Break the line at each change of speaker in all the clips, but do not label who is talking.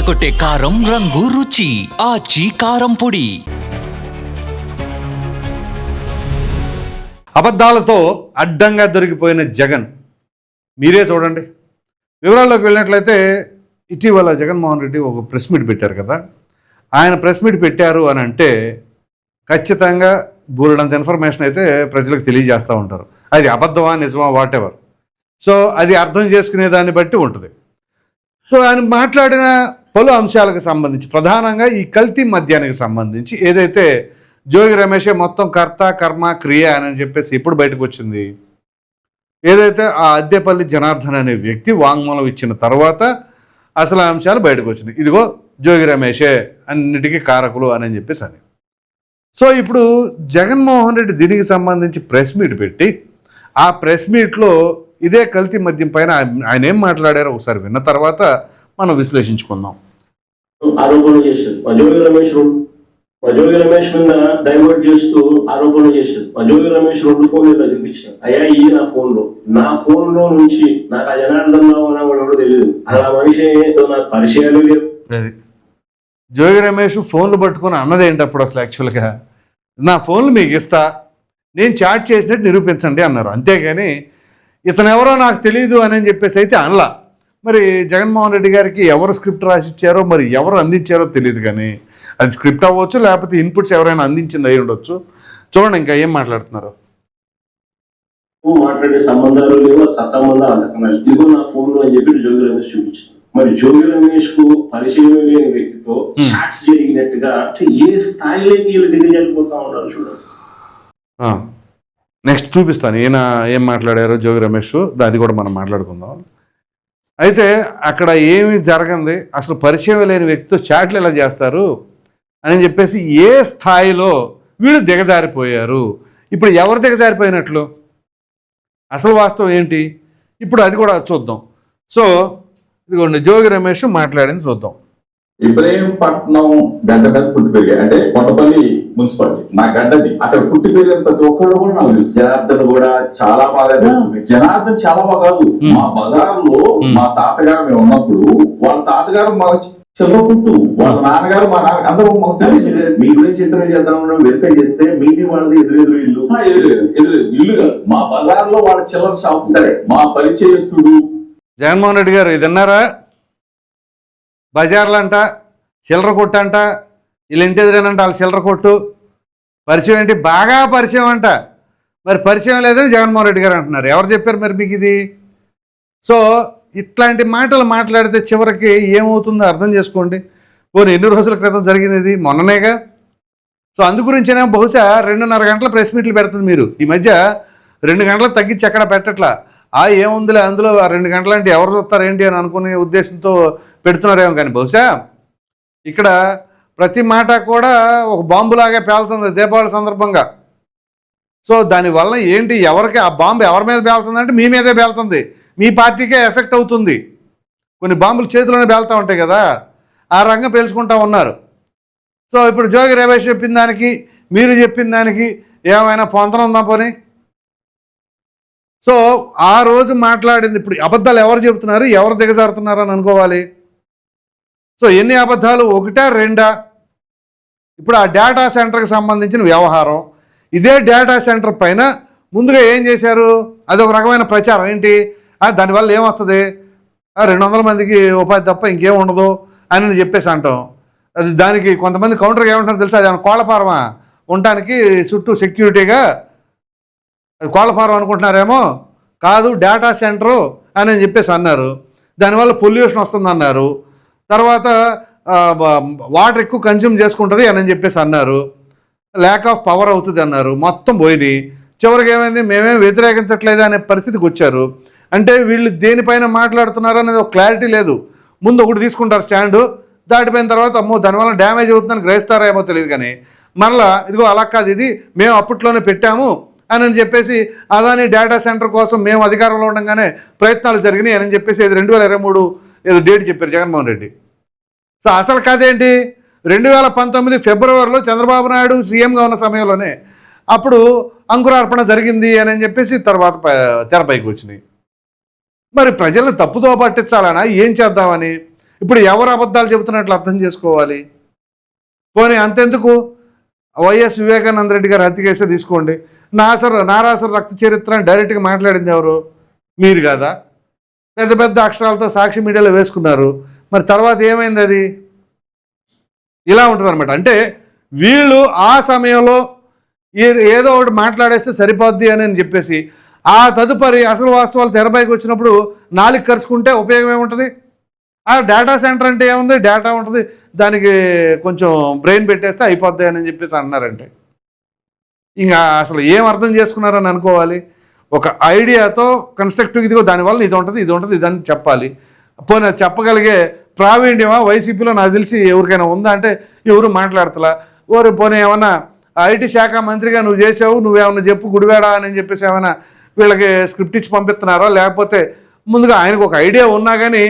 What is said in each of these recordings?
అదరగొట్టే కారం రంగు రుచి ఆచి కారం పొడి.
అబద్ధాలతో అడ్డంగా దొరికిపోయిన జగన్. మీరే చూడండి. వివరాల్లోకి వెళ్ళినట్లయితే ఇటీవల జగన్మోహన్ రెడ్డి ఒక ప్రెస్ మీట్ పెట్టారు కదా. ఆయన ప్రెస్ మీట్ పెట్టారు అని అంటే ఖచ్చితంగా బూరడంత ఇన్ఫర్మేషన్ అయితే ప్రజలకు తెలియజేస్తూ ఉంటారు. అది అబద్ధమా నిజమా వాట్ ఎవర్ సో అది అర్థం చేసుకునే దాన్ని బట్టి ఉంటుంది. సో ఆయన మాట్లాడిన పలు అంశాలకు సంబంధించి ప్రధానంగా ఈ కల్తీ మద్యానికి సంబంధించి ఏదైతే జోగి రమేషే మొత్తం కర్త కర్మ క్రియ అని చెప్పేసి ఇప్పుడు బయటకు వచ్చింది? ఏదైతే ఆ అద్దెపల్లి జనార్దన్ అనే వ్యక్తి వాంగ్మూలం ఇచ్చిన తర్వాత అసలు అంశాలు బయటకు వచ్చినాయి. ఇదిగో జోగి రమేషే అన్నిటికీ కారకులు అని చెప్పేసి అని. సో ఇప్పుడు జగన్మోహన్ రెడ్డి దీనికి సంబంధించి ప్రెస్ మీట్ పెట్టి ఆ ప్రెస్ మీట్లో ఇదే కల్తీ మద్యం పైన ఆయన ఏం మాట్లాడారో ఒకసారి విన్న తర్వాత మనం విశ్లేషించుకుందాం.
ఆరోపణలు చేశారు. మా జోగి రమేష్ రెండు మా జోగి రమేష్ మీద డైవర్ట్ చేస్తూ ఆరోపణలు చేశారు. మా జోగి రమేష్ రెండు ఫోన్లు చూపించారు. అయ్యా ఈ నా ఫోన్లో నా ఫోన్లో నుంచి నాకు ఆ జనార్దన్ రావు అనేవాడు ఎవడో తెలియదు అలా మనిషి ఏదో నాకు పరిచయాలు లేవు.
అది. జోగి రమేష్ ఫోన్లు పట్టుకొని అన్నది ఏంటి అప్పుడు అసలు యాక్చువల్గా నా ఫోన్లు మీకు ఇస్తా నేను చాట్ చేసినట్టు నిరూపించండి అన్నారు. అంతేగాని ఇతను ఎవరో నాకు తెలియదు అని చెప్పేసి అయితే అనలా. మరి జగన్మోహన్ రెడ్డి గారికి ఎవరు స్క్రిప్ట్ రాసిచ్చారో మరి ఎవరు అందించారో తెలియదు కానీ అది స్క్రిప్ట్ అవ్వచ్చు లేకపోతే ఇన్పుట్స్ ఎవరైనా అందించింది అయి ఉండొచ్చు. చూడండి ఇంకా ఏం మాట్లాడుతున్నారు.
మాట్లాడే సంబంధాలు లేవు సత్సంబంధాలు అంతకన్నా ఇదిగో నా ఫోన్లో అని చెప్పి జోగి రమేష్ చూపించారు మరి జోగి రమేష్కు పరిచయం లేని వ్యక్తితో
Hmm.
చాట్స్ జరిగినట్టుగా అంటే ఏ స్థాయిలోకి వీళ్ళు దిగజారిపోతా ఉన్నారు చూడండి
నెక్స్ట్ చూపిస్తాను. ఈయన ఏం మాట్లాడారో జోగి రమేష్ అది కూడా మనం మాట్లాడుకుందాం. అయితే అక్కడ ఏమి జరగంది? అసలు పరిచయం లేని వ్యక్తితో చాట్లు ఎలా చేస్తారు? అని చెప్పేసి ఏ స్థాయిలో వీళ్ళు దిగజారిపోయారు? ఇప్పుడు ఎవరు దిగజారిపోయినట్లు? అసలు వాస్తవం ఏంటి? ఇప్పుడు అది కూడా చూద్దాం. సో ఇదిగోండి జోగి రమేష్ మాట్లాడింది చూద్దాం.
ఇబ్రహీంపట్నం గడ్డ మీద పుట్టి పెరిగాయి. అంటే కొండపల్లి మున్సిపాలిటీ నా గడ్డది. అక్కడ పుట్టి పెరిగిన ప్రతి ఒక్కరు కూడా నాకు తెలుసు.
జనార్దన్ కూడా చాలా బాగా తెలుసు.
జనార్దన్ చాలా బాగా. మా బజార్లో
Hmm.
మా తాతగారు మేము ఉన్నప్పుడు వాళ్ళ తాతగారు మా చిన్న పుట్టు. వాళ్ళ నాన్నగారు మా నాన్న అందరూ మాకు తెలుసు.
మీ గురించి ఇంటర్వ్యూ చేద్దాం వెరిఫై చేస్తే మీది వాళ్ళది ఎదురెదురు ఇల్లు.
ఎదురు ఎదురు. ఇల్లు కాదు. మా బజార్లో వాళ్ళ చిల్లర షాప్. సరే. మా పరిచయస్తుడు.
జగన్మోహన్ రెడ్డి గారు ఇది విన్నారా? బజార్లు అంట చిల్లర కొట్టు అంట వీళ్ళ ఇంటి ఎదురేనంట వాళ్ళ చిల్లర కొట్టు. పరిచయం ఏంటి? బాగా పరిచయం అంట. మరి పరిచయం లేదని జగన్మోహన్ రెడ్డి గారు అంటున్నారు. ఎవరు చెప్పారు మరి మీకు ఇది? సో ఇట్లాంటి మాటలు మాట్లాడితే చివరికి ఏమవుతుందో అర్థం చేసుకోండి. పోనీ ఎన్ని రోజుల క్రితం జరిగింది ఇది? మొన్ననేగా? సో అందు గురించేనే బహుశా రెండున్నర గంటల ప్రెస్ మీట్లు పెడుతుంది మీరు. ఈ మధ్య రెండు గంటలు తగ్గించి ఎక్కడ పెట్టట్లా? ఆ ఏముందిలే అందులో ఆ రెండు గంటలు అంటే ఎవరు చూస్తారు ఏంటి అని అనుకునే ఉద్దేశంతో పెడుతున్నారేమో కానీ బహుశా ఇక్కడ ప్రతి మాట కూడా ఒక బాంబులాగే పేలుతుంది దీపావళి సందర్భంగా. సో దానివల్ల ఏంటి? ఎవరికి ఆ బాంబు ఎవరి మీద పేలుతుందంటే మీ మీదే పేలుతుంది. మీ పార్టీకే ఎఫెక్ట్ అవుతుంది. కొన్ని బాంబులు చేతిలోనే పేలుతూ ఉంటాయి కదా. ఆ రంగం పేల్చుకుంటా ఉన్నారు. సో ఇప్పుడు జోగి రమేష్ చెప్పిన దానికి మీరు చెప్పిన దానికి ఏమైనా పొంతన ఉందా పోనీ? సో ఆ రోజు మాట్లాడింది ఇప్పుడు అబద్ధాలు ఎవరు చెబుతున్నారు? ఎవరు దిగజారుతున్నారు అని అనుకోవాలి. సో ఎన్ని అబద్ధాలు? ఒకటా రెండా? ఇప్పుడు ఆ డేటా సెంటర్కి సంబంధించిన వ్యవహారం. ఇదే డేటా సెంటర్ పైన ముందుగా ఏం చేశారు? అది ఒక రకమైన ప్రచారం. ఏంటి? దానివల్ల ఏమొస్తుంది ఆ, రెండు వందల మందికి ఉపాధి తప్ప ఇంకేం ఉండదు అని చెప్పేసి అంటాం. అది దానికి కొంతమంది కౌంటర్గా ఏమంటారు తెలుసా? అది ఏమన్నా కోళ్ళ ఫారమా ఉండటానికి చుట్టూ సెక్యూరిటీగా అది కోళ్ళ ఫారం అనుకుంటున్నారేమో? కాదు డేటా సెంటరు అని చెప్పేసి అన్నారు. దానివల్ల పొల్యూషన్ వస్తుంది అన్నారు తర్వాత వాటర్ ఎక్కువ కన్జ్యూమ్ చేసుకుంటుంది అని చెప్పేసి అన్నారు. ల్యాక్ ఆఫ్ పవర్ అవుతుంది అన్నారు. మొత్తం పోయినాయి. చివరికి ఏమైంది? మేమేం వ్యతిరేకించట్లేదు అనే పరిస్థితికి వచ్చారు. అంటే వీళ్ళు దేనిపైన మాట్లాడుతున్నారు అనేది ఒక క్లారిటీ లేదు. ముందు ఒకటి తీసుకుంటారు స్టాండు. దాటిపోయిన తర్వాత అమ్మో దానివల్ల డ్యామేజ్ అవుతుందని గ్రహిస్తారేమో తెలియదు కానీ మరలా ఇదిగో అలా కాదు ఇది మేము అప్పట్లోనే పెట్టాము అని అని చెప్పేసి అదాని డేటా సెంటర్ కోసం మేము అధికారంలో ఉండగానే ప్రయత్నాలు జరిగినాయి అని చెప్పేసి ఇది రెండు వేల ఇరవై మూడు ఏదో డేట్ చెప్పారు జగన్మోహన్ రెడ్డి. సో అసలు కాదేంటి రెండు వేల పంతొమ్మిది ఫిబ్రవరిలో చంద్రబాబు నాయుడు సీఎంగా ఉన్న సమయంలోనే అప్పుడు అంకురార్పణ జరిగింది అని చెప్పేసి తర్వాత తెరపైకి వచ్చినాయి. మరి ప్రజలను తప్పుతో పట్టించాలనా? ఏం చేద్దామని? ఇప్పుడు ఎవరు అబద్ధాలు చెబుతున్నట్లు అర్థం చేసుకోవాలి? పోనీ అంతెందుకు? వైఎస్ వివేకానంద రెడ్డి గారు హత్య కేసే తీసుకోండి. నాసర్ నారాసర్ రక్త చరిత్ర అని డైరెక్ట్గా మాట్లాడింది ఎవరు? మీరు కదా? పెద్ద పెద్ద అక్షరాలతో సాక్షి మీడియాలో వేసుకున్నారు. మరి తర్వాత ఏమైంది అది? ఇలా ఉంటుంది అనమాట అంటే వీళ్ళు ఆ సమయంలో ఏదో ఒకటి మాట్లాడేస్తే సరిపోద్ది అని అని చెప్పేసి ఆ తదుపరి అసలు వాస్తవాలు తెరపైకి వచ్చినప్పుడు నాలుగు కరుచుకుంటే ఉపయోగం ఏముంటుంది? ఆ డేటా సెంటర్ అంటే ఏముంది? డేటా ఉంటుంది. దానికి కొంచెం బ్రెయిన్ పెట్టేస్తే అయిపోద్ది అని చెప్పేసి అన్నారంటే. ఇంకా అసలు ఏం అర్థం చేసుకున్నారని అనుకోవాలి? ఒక ఐడియాతో కన్స్ట్రక్టివ్ ఇదిగో దానివల్ల ఇది ఉంటుంది ఇది ఉంటుంది ఇదని చెప్పాలి. పోనీ చెప్పగలిగే ప్రావీణ్యమా వైసీపీలో నాకు తెలిసి ఎవరికైనా ఉందా? అంటే ఎవరు మాట్లాడతలా? ఓరు పోనీ ఏమన్నా ఐటీ శాఖ మంత్రిగా నువ్వు చేసావు నువ్వేమన్నా చెప్పు గుడివాడా అని చెప్పేసి ఏమైనా వీళ్ళకి స్క్రిప్ట్ ఇచ్చి పంపిస్తున్నారా? లేకపోతే ముందుగా ఆయనకు ఒక ఐడియా ఉన్నా కానీ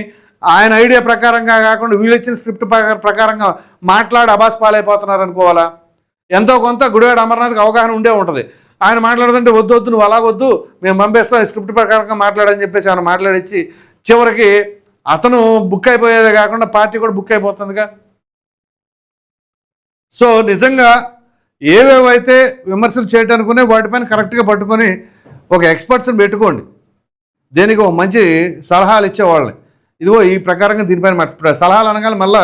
ఆయన ఐడియా ప్రకారంగా కాకుండా వీళ్ళు ఇచ్చిన స్క్రిప్ట్ ప్రకారంగా మాట్లాడి అబాస్ పాలైపోతున్నారు అనుకోవాలా? ఎంతో కొంత గుడివాడ అమర్నాథ్కి అవగాహన ఉండే ఉంటుంది. ఆయన మాట్లాడుతుంటే వద్దు వద్దు నువ్వు అలాగొద్దు మేము పంపేస్తాం స్క్రిప్ట్ ప్రకారంగా మాట్లాడని చెప్పేసి ఆయన మాట్లాడిచ్చి చివరికి అతను బుక్ అయిపోయేదే కాకుండా పార్టీ కూడా బుక్ అయిపోతుందిగా. సో నిజంగా ఏవేవైతే విమర్శలు చేయటానుకునే వాటిపైన కరెక్ట్గా పట్టుకొని ఒక ఎక్స్పర్ట్స్ని పెట్టుకోండి. దేనికి ఒక మంచి సలహాలు ఇచ్చేవాళ్ళని. ఇదిగో ఈ ప్రకారంగా దీనిపైన మర్చిపోయారు సలహాలు అనగానే మళ్ళీ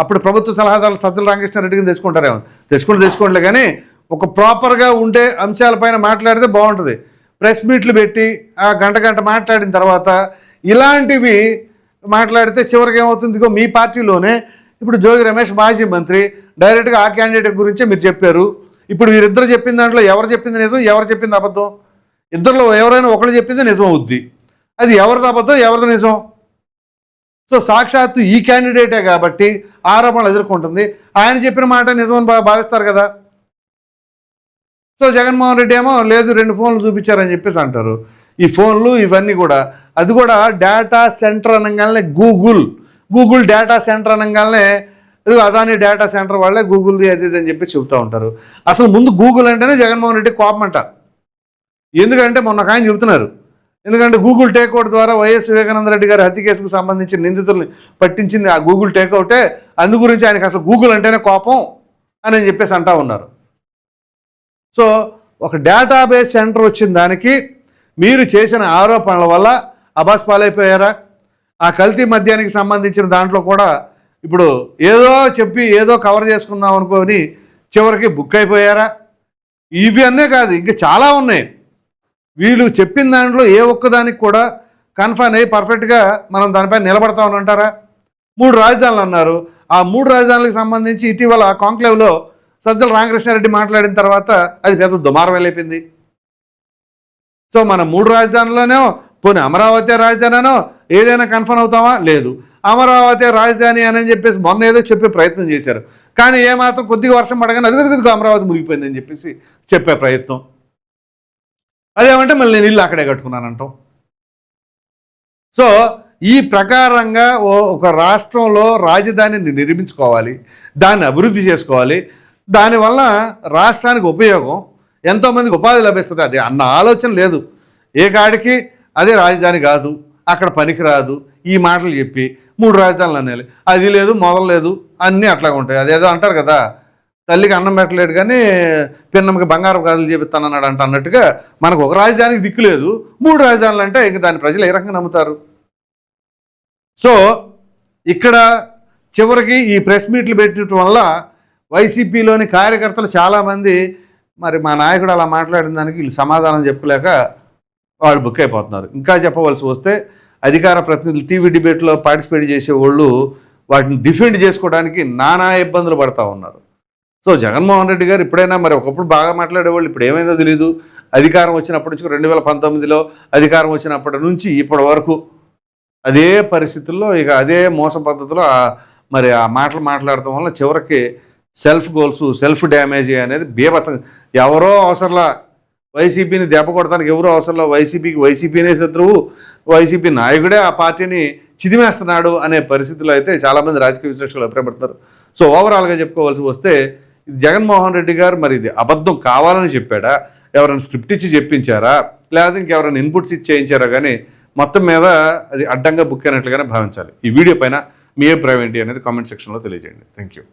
అప్పుడు ప్రభుత్వ సలహాదారులు సజ్జల రామకృష్ణారెడ్డిని తెచ్చుకుంటారేమో. తెచ్చుకుంటే తెచ్చుకోండిలే కానీ ఒక ప్రాపర్గా ఉండే అంశాలపైన మాట్లాడితే బాగుంటుంది. ప్రెస్ మీట్లు పెట్టి ఆ గంట గంట మాట్లాడిన తర్వాత ఇలాంటివి మాట్లాడితే చివరికి ఏమవుతుంది ఇదిగో మీ పార్టీలోనే ఇప్పుడు జోగి రమేష్ మాజీ మంత్రి డైరెక్ట్గా ఆ క్యాండిడేట్ గురించే మీరు చెప్పారు. ఇప్పుడు వీరిద్దరు చెప్పిన దాంట్లో ఎవరు చెప్పింది నిజం ఎవరు చెప్పింది అబద్ధం? ఇద్దరిలో ఎవరైనా ఒకళ్ళు చెప్పింది నిజం అవుద్ది. అది ఎవరిది అబద్ధం ఎవరిది నిజం? సో సాక్షాత్తు ఈ క్యాండిడేటే కాబట్టి ఆరోపణలు ఎదుర్కొంటుంది. ఆయన చెప్పిన మాట నిజమని భావిస్తారు కదా. సో జగన్మోహన్ రెడ్డి ఏమో లేదు రెండు ఫోన్లు చూపించారని చెప్పేసి అంటారు. ఈ ఫోన్లు ఇవన్నీ కూడా అది కూడా డేటా సెంటర్ అనగానే గూగుల్ గూగుల్ డేటా సెంటర్ అనగానే అదాని డేటా సెంటర్ వాళ్ళే గూగుల్ది అది ఇది అని చెప్పి చెబుతూ ఉంటారు. అసలు ముందు గూగుల్ అంటేనే జగన్మోహన్ రెడ్డి కోపం అంట ఎందుకంటే మొన్న ఒక ఆయన చెబుతున్నారు. ఎందుకంటే గూగుల్ టేక్అవుట్ ద్వారా వైఎస్ వివేకానంద రెడ్డి గారి హత్య కేసుకు సంబంధించిన నిందితుల్ని పట్టించింది ఆ గూగుల్ టేక్అవుటే అందు గురించి ఆయనకు అసలు గూగుల్ అంటేనే కోపం అని అని చెప్పేసి అంటా ఉన్నారు. సో ఒక డేటాబేస్ సెంటర్ వచ్చిన దానికి మీరు చేసిన ఆరోపణల వల్ల అబాస్ పాలైపోయారా? ఆ కల్తీ మద్యానికి సంబంధించిన దాంట్లో కూడా ఇప్పుడు ఏదో చెప్పి ఏదో కవర్ చేసుకుందాం అనుకోని చివరికి బుక్ అయిపోయారా? ఇవి అన్నే కాదు ఇంకా చాలా ఉన్నాయి. వీళ్ళు చెప్పిన దాంట్లో ఏ ఒక్కదానికి కూడా కన్ఫర్మ్ అయ్యి పర్ఫెక్ట్గా మనం దానిపై నిలబడతామని అంటారా? మూడు రాజధానులు అన్నారు. ఆ మూడు రాజధానులకు సంబంధించి ఇటీవల కాంక్లేవ్లో సజ్జల రామకృష్ణారెడ్డి మాట్లాడిన తర్వాత అది పెద్ద దుమారం వెళ్ళిపోయింది. సో మన మూడు రాజధానులనో పోనీ అమరావతి రాజధానినో ఏదైనా కన్ఫర్మ్ అవుతామా? లేదు. అమరావతి రాజధాని అని చెప్పేసి మొన్న ఏదో చెప్పే ప్రయత్నం చేశారు. కానీ ఏమాత్రం కొద్దిగా వర్షం పడగానే అది కొద్దిగా అమరావతి ముగిపోయిందని చెప్పేసి చెప్పే ప్రయత్నం. అదేమంటే మళ్ళీ నేను ఇల్లు అక్కడే కట్టుకున్నానంటాం. సో ఈ ప్రకారంగా ఓ ఒక రాష్ట్రంలో రాజధానిని నిర్మించుకోవాలి దాన్ని అభివృద్ధి చేసుకోవాలి దానివల్ల రాష్ట్రానికి ఉపయోగం ఎంతోమందికి ఉపాధి లభిస్తుంది. అది అన్న ఆలోచన లేదు. ఏ కాడికి అదే రాజధాని కాదు. అక్కడ పనికిరాదు. ఈ మాటలు చెప్పి మూడు రాజధానులు అనేవి అది లేదు మొదలు లేదు అన్నీ అట్లాగా ఉంటాయి. అదేదో అంటారు కదా తల్లికి అన్నం పెట్టలేడు కానీ పిన్నమ్మకి బంగారం గాజులు చేపిస్తానన్నాడు అంట అన్నట్టుగా మనకు ఒక రాజధానికి దిక్కు లేదు. మూడు రాజధానులు అంటే ఇంక దాని ప్రజలు ఏ రకంగా నమ్ముతారు? సో ఇక్కడ చివరికి ఈ ప్రెస్ మీట్లు పెట్టడం వల్ల వైసీపీలోని కార్యకర్తలు చాలామంది మరి మా నాయకుడు అలా మాట్లాడిన దానికి వీళ్ళు సమాధానం చెప్పలేక వాళ్ళు బుక్ అయిపోతున్నారు. ఇంకా చెప్పవలసి వస్తే అధికార ప్రతినిధులు టీవీ డిబేట్లో పార్టిసిపేట్ చేసే వాళ్ళు వాటిని డిఫెండ్ చేసుకోవడానికి నానా ఇబ్బందులు పడతా ఉన్నారు. సో జగన్మోహన్ రెడ్డి గారు ఇప్పుడైనా మరి ఒకప్పుడు బాగా మాట్లాడేవాళ్ళు ఇప్పుడు ఏమైందో తెలియదు అధికారం వచ్చినప్పటి నుంచి రెండు వేల పంతొమ్మిదిలో అధికారం వచ్చినప్పటి నుంచి ఇప్పటి వరకు అదే పరిస్థితుల్లో ఇక అదే మోస పద్ధతిలో మరి ఆ మాటలు మాట్లాడటం వల్ల చివరికి సెల్ఫ్ గోల్స్ సెల్ఫ్ డ్యామేజ్ అనేది బీభత్సం. ఎవరో అవసరంలా వైసీపీని దెబ్బ కొడతానికి ఎవరో అవసరంలో వైసీపీకి వైసీపీనే శత్రువు వైసీపీ నాయకుడే ఆ పార్టీని చిదిమేస్తున్నాడు అనే పరిస్థితిలో అయితే చాలామంది రాజకీయ విశ్లేషకులు అభిప్రాయపడతారు సో ఓవరాల్గా చెప్పుకోవాల్సి వస్తే జగన్మోహన్ రెడ్డి గారు మరి ఇది అబద్ధం కావాలని చెప్పాడా? ఎవరైనా స్క్రిప్ట్ ఇచ్చి చెప్పించారా? లేదా ఇంకెవరైనా ఇన్పుట్స్ ఇచ్చి చేయించారా? కానీ మొత్తం మీద అది అడ్డంగా బుక్ అయినట్లుగానే భావించాలి. ఈ వీడియో పైన మీ అభిప్రాయం ఏంటి అనేది కామెంట్ సెక్షన్లో తెలియజేయండి. Thank you